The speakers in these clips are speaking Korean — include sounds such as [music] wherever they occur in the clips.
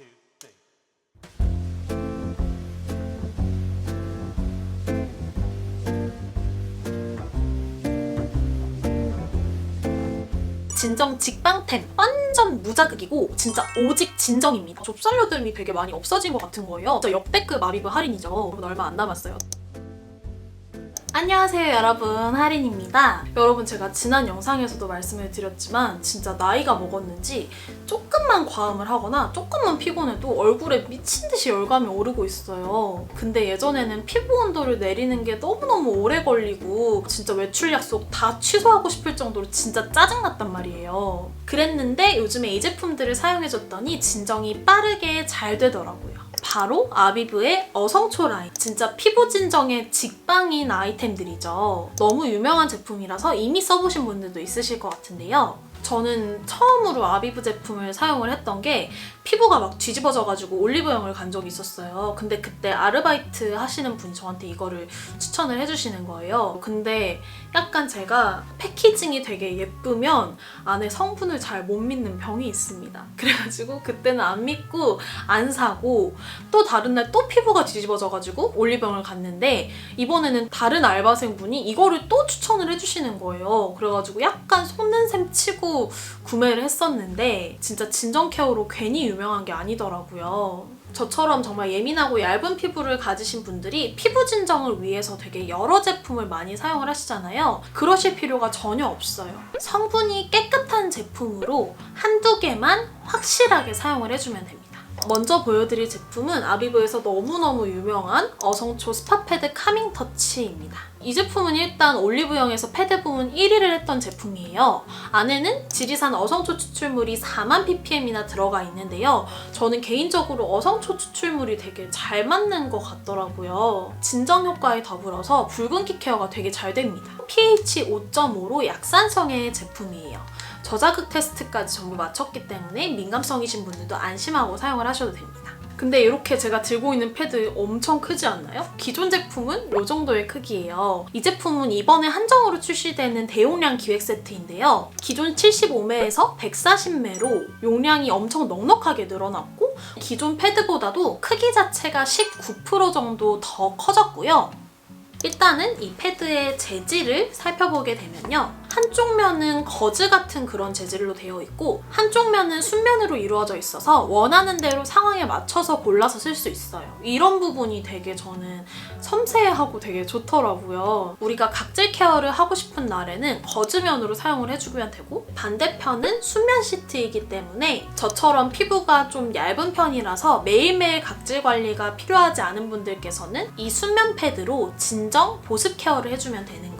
three. 진정 직방템 완전 무자극이고 진짜 오직 진정입니다. 좁쌀료들이 되게 많이 없어진 것 같은 거예요. 진짜 역대급 아비브 할인이죠. 얼마 안 남았어요. 안녕하세요 여러분 하린입니다. 여러분 제가 지난 영상에서도 말씀을 드렸지만 진짜 나이가 먹었는지 조금만 과음을 하거나 조금만 피곤해도 얼굴에 미친 듯이 열감이 오르고 있어요. 근데 예전에는 피부 온도를 내리는 게 너무너무 오래 걸리고 진짜 외출 약속 다 취소하고 싶을 정도로 진짜 짜증났단 말이에요. 그랬는데 요즘에 이 제품들을 사용해줬더니 진정이 빠르게 잘 되더라고요. 바로 아비브의 어성초 라인. 진짜 피부 진정에 직방인 아이템들이죠. 너무 유명한 제품이라서 이미 써보신 분들도 있으실 것 같은데요. 저는 처음으로 아비브 제품을 사용을 했던 게 피부가 막 뒤집어져가지고 올리브영을 간 적이 있었어요. 근데 그때 아르바이트 하시는 분이 저한테 이거를 추천을 해주시는 거예요. 근데 약간 제가 패키징이 되게 예쁘면 안에 성분을 잘 못 믿는 병이 있습니다. [laughs] 그래가지고 그때는 안 믿고 안 사고 또 다른 날 또 피부가 뒤집어져가지고 올리브영을 갔는데 이번에는 다른 알바생 분이 이거를 또 추천을 해주시는 거예요. 그래가지고 약간 속는 셈 치고 구매를 했었는데 진짜 진정 케어로 괜히 유명 한 게 아니더라고요. 저처럼 정말 예민하고 얇은 피부를 가지신 분들이 피부 진정을 위해서 되게 여러 제품을 많이 사용을 하시잖아요. 그러실 필요가 전혀 없어요. 성분이 깨끗한 제품으로 한두 개만 확실하게 사용을 해주면 됩니다. 먼저 보여드릴 제품은 아비브에서 너무너무 유명한 어성초 스파패드 카밍 터치입니다. 이 제품은 일단 올리브영에서 패드 부문 1위를 했던 제품이에요. 안에는 지리산 어성초 추출물이 4만 ppm이나 들어가 있는데요. 저는 개인적으로 어성초 추출물이 되게 잘 맞는 것 같더라고요. 진정 효과에 더불어서 붉은기 케어가 되게 잘 됩니다. pH 5.5로 약산성의 제품이에요. 저자극 테스트까지 전부 마쳤기 때문에 민감성이신 분들도 안심하고 사용을 하셔도 됩니다. 근데 이렇게 제가 들고 있는 패드 엄청 크지 않나요? 기존 제품은 이 정도의 크기예요. 이 제품은 이번에 한정으로 출시되는 대용량 기획 세트인데요. 기존 75매에서 140매로 용량이 엄청 넉넉하게 늘어났고 기존 패드보다도 크기 자체가 19% 정도 더 커졌고요. 일단은 이 패드의 재질을 살펴보게 되면요. 한쪽 면은 거즈 같은 그런 재질로 되어 있고 한쪽 면은 순면으로 이루어져 있어서 원하는 대로 상황에 맞춰서 골라서 쓸 수 있어요. 이런 부분이 되게 저는 섬세하고 되게 좋더라고요. 우리가 각질 케어를 하고 싶은 날에는 거즈면으로 사용을 해주면 되고 반대편은 순면 시트이기 때문에 저처럼 피부가 좀 얇은 편이라서 매일매일 각질 관리가 필요하지 않은 분들께서는 이 순면 패드로 진정 보습 케어를 해주면 되는 거예요.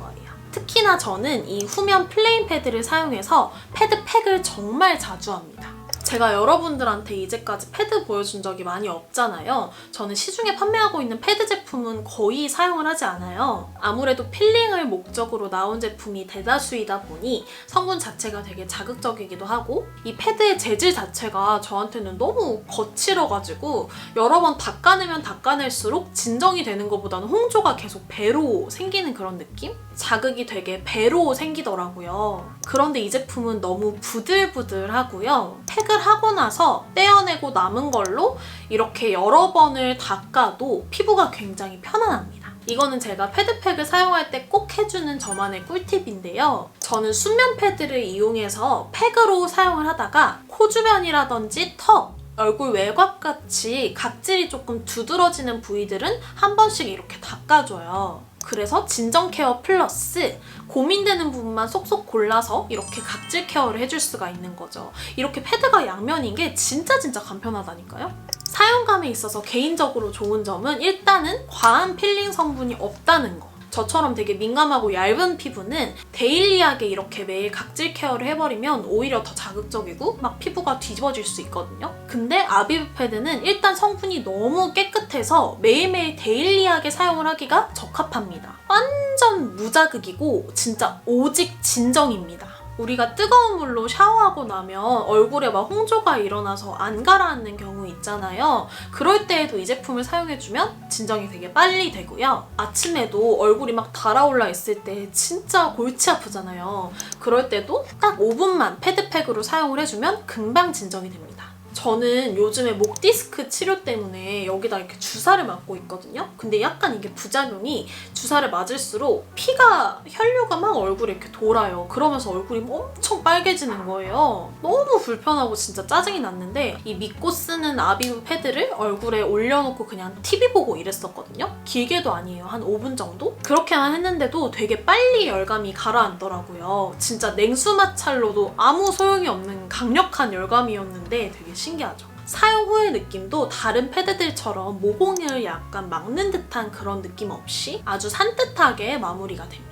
특히나 저는 이 후면 플레인 패드를 사용해서 패드 팩을 정말 자주 합니다. 제가 여러분들한테 이제까지 패드 보여준 적이 많이 없잖아요. 저는 시중에 판매하고 있는 패드 제품은 거의 사용을 하지 않아요. 아무래도 필링을 목적으로 나온 제품이 대다수이다 보니 성분 자체가 되게 자극적이기도 하고 이 패드의 재질 자체가 저한테는 너무 거칠어가지고 여러 번 닦아내면 닦아낼수록 진정이 되는 것보다는 홍조가 계속 배로 생기는 그런 느낌? 자극이 되게 배로 생기더라고요. 그런데 이 제품은 너무 부들부들하고요. 팩을 하고 나서 떼어내고 남은 걸로 이렇게 여러 번을 닦아도 피부가 굉장히 편안합니다. 이거는 제가 패드팩을 사용할 때 꼭 해주는 저만의 꿀팁인데요. 저는 순면 패드를 이용해서 팩으로 사용을 하다가 코 주변이라든지 턱, 얼굴 외곽 같이 각질이 조금 두드러지는 부위들은 한 번씩 이렇게 닦아줘요. 그래서 진정 케어 플러스 고민되는 부분만 쏙쏙 골라서 이렇게 각질 케어를 해줄 수가 있는 거죠. 이렇게 패드가 양면인 게 진짜 진짜 간편하다니까요. 사용감에 있어서 개인적으로 좋은 점은 일단은 과한 필링 성분이 없다는 거. 저처럼 되게 민감하고 얇은 피부는 데일리하게 이렇게 매일 각질 케어를 해버리면 오히려 더 자극적이고 막 피부가 뒤집어질 수 있거든요. 근데 아비브 패드는 일단 성분이 너무 깨끗해서 매일매일 데일리하게 사용을 하기가 적합합니다. 완전 무자극이고 진짜 오직 진정입니다. 우리가 뜨거운 물로 샤워하고 나면 얼굴에 막 홍조가 일어나서 안 가라앉는 경우 있잖아요. 그럴 때에도 이 제품을 사용해주면 진정이 되게 빨리 되고요. 아침에도 얼굴이 막 달아올라 있을 때 진짜 골치 아프잖아요. 그럴 때도 딱 5분만 패드팩으로 사용을 해주면 금방 진정이 됩니다. 저는 요즘에 목 디스크 치료 때문에 여기다 이렇게 주사를 맞고 있거든요. 근데 약간 이게 부작용이 주사를 맞을수록 피가 혈류가 막 얼굴에 이렇게 돌아요. 그러면서 얼굴이 엄청 빨개지는 거예요. 너무 불편하고 진짜 짜증이 났는데 이 믿고 쓰는 아비브 패드를 얼굴에 올려놓고 그냥 TV 보고 이랬었거든요. 길게도 아니에요. 한 5분 정도? 그렇게만 했는데도 되게 빨리 열감이 가라앉더라고요. 진짜 냉수 마찰로도 아무 소용이 없는 강력한 열감이었는데 되게 신기하죠. 사용 후의 느낌도 다른 패드들처럼 모공을 약간 막는 듯한 그런 느낌 없이 아주 산뜻하게 마무리가 됩니다.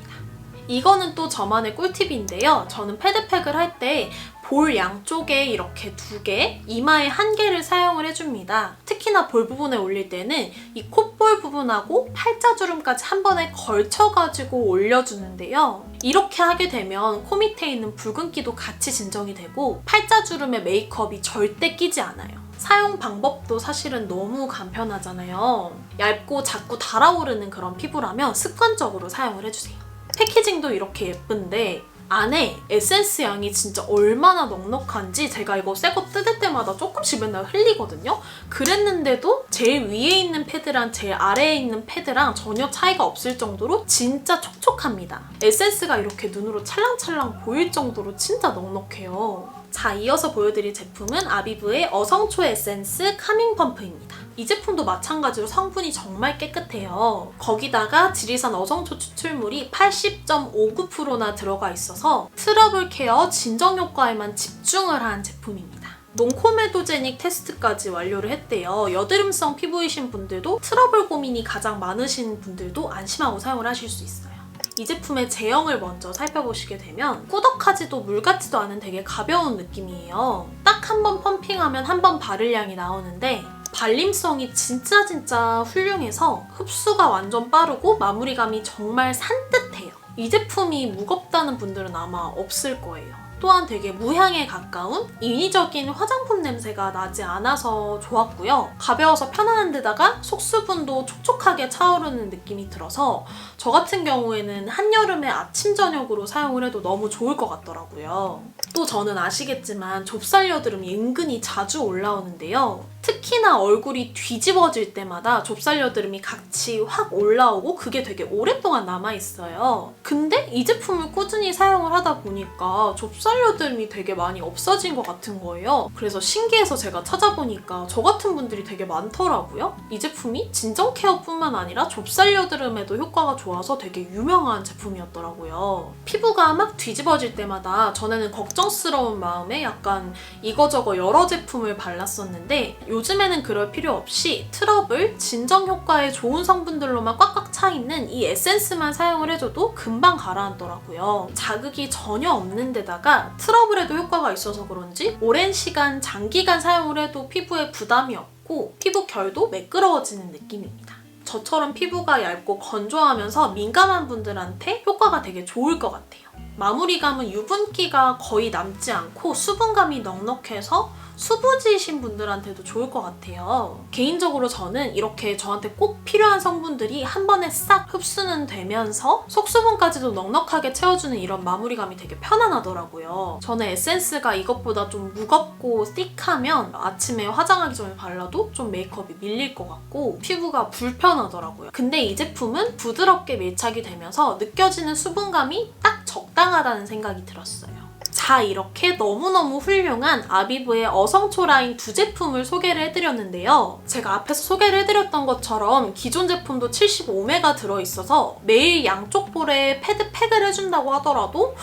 이거는 또 저만의 꿀팁인데요. 저는 패드팩을 할 때 볼 양쪽에 이렇게 두 개, 이마에 한 개를 사용을 해줍니다. 특히나 볼 부분에 올릴 때는 이 콧볼 부분하고 팔자주름까지 한 번에 걸쳐가지고 올려주는데요. 이렇게 하게 되면 코 밑에 있는 붉은기도 같이 진정이 되고 팔자주름에 메이크업이 절대 끼지 않아요. 사용 방법도 사실은 너무 간편하잖아요. 얇고 자꾸 달아오르는 그런 피부라면 습관적으로 사용을 해주세요. 패키징도 이렇게 예쁜데 안에 에센스 양이 진짜 얼마나 넉넉한지 제가 이거 새거 뜯을 때마다 조금씩 맨날 흘리거든요. 그랬는데도 제일 위에 있는 패드랑 제일 아래에 있는 패드랑 전혀 차이가 없을 정도로 진짜 촉촉합니다. 에센스가 이렇게 눈으로 찰랑찰랑 보일 정도로 진짜 넉넉해요. 자, 이어서 보여드릴 제품은 아비브의 어성초 에센스 카밍 펌프입니다. 이 제품도 마찬가지로 성분이 정말 깨끗해요. 거기다가 지리산 어성초 추출물이 80.59%나 들어가 있어서 트러블 케어 진정 효과에만 집중을 한 제품입니다. 논코메도제닉 테스트까지 완료를 했대요. 여드름성 피부이신 분들도 트러블 고민이 가장 많으신 분들도 안심하고 사용을 하실 수 있어요. 이 제품의 제형을 먼저 살펴보시게 되면 꾸덕하지도 물 같지도 않은 되게 가벼운 느낌이에요. 딱 한 번 펌핑하면 한 번 바를 양이 나오는데 발림성이 진짜 진짜 훌륭해서 흡수가 완전 빠르고 마무리감이 정말 산뜻해요. 이 제품이 무겁다는 분들은 아마 없을 거예요. 또한 되게 무향에 가까운 인위적인 화장품 냄새가 나지 않아서 좋았고요. 가벼워서 편안한 데다가 속수분도 촉촉하게 차오르는 느낌이 들어서 저 같은 경우에는 한여름에 아침 저녁으로 사용을 해도 너무 좋을 것 같더라고요. 또 저는 아시겠지만 좁쌀 여드름이 은근히 자주 올라오는데요. 특히나 얼굴이 뒤집어질 때마다 좁쌀 여드름이 같이 확 올라오고 그게 되게 오랫동안 남아있어요. 근데 이 제품을 꾸준히 사용을 하다 보니까 좁쌀 여드름이 되게 많이 없어진 것 같은 거예요. 그래서 신기해서 제가 찾아보니까 저 같은 분들이 되게 많더라고요. 이 제품이 진정 케어뿐만 아니라 좁쌀 여드름에도 효과가 좋아서 되게 유명한 제품이었더라고요. 피부가 막 뒤집어질 때마다 전에는 걱정스러운 마음에 약간 이거저거 여러 제품을 발랐었는데 요즘에는 그럴 필요 없이 트러블, 진정 효과에 좋은 성분들로만 꽉꽉 차 있는 이 에센스만 사용을 해줘도 금방 가라앉더라고요. 자극이 전혀 없는 데다가 트러블에도 효과가 있어서 그런지 오랜 시간, 장기간 사용을 해도 피부에 부담이 없고 피부 결도 매끄러워지는 느낌입니다. 저처럼 피부가 얇고 건조하면서 민감한 분들한테 효과가 되게 좋을 것 같아요. 마무리감은 유분기가 거의 남지 않고 수분감이 넉넉해서 수부지이신 분들한테도 좋을 것 같아요. 개인적으로 저는 이렇게 저한테 꼭 필요한 성분들이 한 번에 싹 흡수는 되면서 속수분까지도 넉넉하게 채워주는 이런 마무리감이 되게 편안하더라고요. 저는 에센스가 이것보다 좀 무겁고 띡하면 아침에 화장하기 전에 발라도 좀 메이크업이 밀릴 것 같고 피부가 불편하더라고요. 근데 이 제품은 부드럽게 밀착이 되면서 느껴지는 수분감이 딱 적당하다는 생각이 들었어요. 자, 이렇게 너무너무 훌륭한 아비브의 어성초 라인 두 제품을 소개를 해드렸는데요. 제가 앞에서 소개를 해드렸던 것처럼 기존 제품도 75매가 들어있어서 매일 양쪽 볼에 패드 팩을 해준다고 하더라도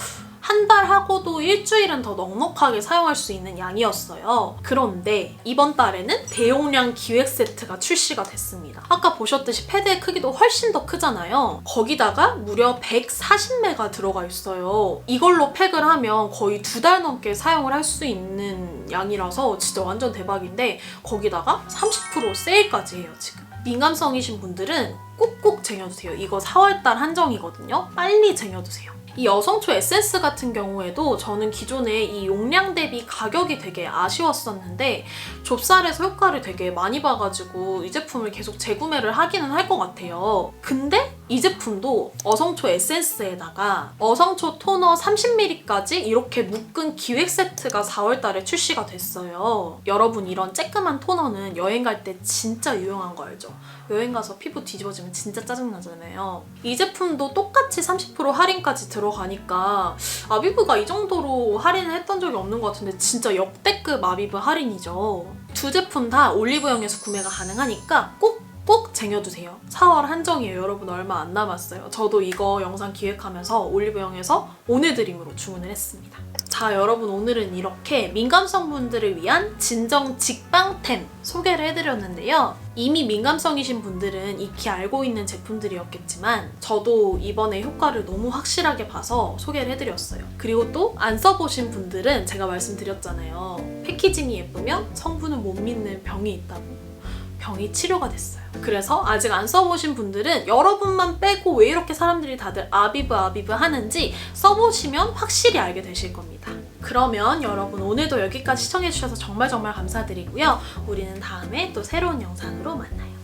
한 달 하고도 일주일은 더 넉넉하게 사용할 수 있는 양이었어요. 그런데 이번 달에는 대용량 기획 세트가 출시가 됐습니다. 아까 보셨듯이 패드의 크기도 훨씬 더 크잖아요. 거기다가 무려 140매가 들어가 있어요. 이걸로 팩을 하면 거의 두 달 넘게 사용을 할 수 있는 양이라서 진짜 완전 대박인데 거기다가 30% 세일까지 해요, 지금. 민감성이신 분들은 꼭꼭 쟁여두세요. 이거 4월달 한정이거든요. 빨리 쟁여두세요. 이 여성초 에센스 같은 경우에도 저는 기존에 이 용량 대비 가격이 되게 아쉬웠었는데 좁쌀에서 효과를 되게 많이 봐가지고 이 제품을 계속 재구매를 하기는 할 것 같아요. 근데 이 제품도 어성초 에센스에다가 어성초 토너 30ml까지 이렇게 묶은 기획 세트가 4월달에 출시가 됐어요. 여러분 이런 쬐끄만 토너는 여행 갈 때 진짜 유용한 거 알죠? 여행 가서 피부 뒤집어지면 진짜 짜증나잖아요. 이 제품도 똑같이 30% 할인까지 들어가니까 아비브가 이 정도로 할인을 했던 적이 없는 것 같은데 진짜 역대급 아비브 할인이죠. 두 제품 다 올리브영에서 구매가 가능하니까 꼭 꼭 쟁여두세요. 4월 한정이에요. 여러분 얼마 안 남았어요. 저도 이거 영상 기획하면서 올리브영에서 오늘 드림으로 주문을 했습니다. 자, 여러분 오늘은 이렇게 민감성 분들을 위한 진정 직방템 소개를 해드렸는데요. 이미 민감성이신 분들은 익히 알고 있는 제품들이었겠지만 저도 이번에 효과를 너무 확실하게 봐서 소개를 해드렸어요. 그리고 또 안 써보신 분들은 제가 말씀드렸잖아요. 패키징이 예쁘면 성분은 못 믿는 병이 있다고. 병이 치료가 됐어요. 그래서 아직 안 써보신 분들은 여러분만 빼고 왜 이렇게 사람들이 다들 아비브 아비브 하는지 써보시면 확실히 알게 되실 겁니다. 그러면 여러분 오늘도 여기까지 시청해주셔서 정말 정말 감사드리고요. 우리는 다음에 또 새로운 영상으로 만나요.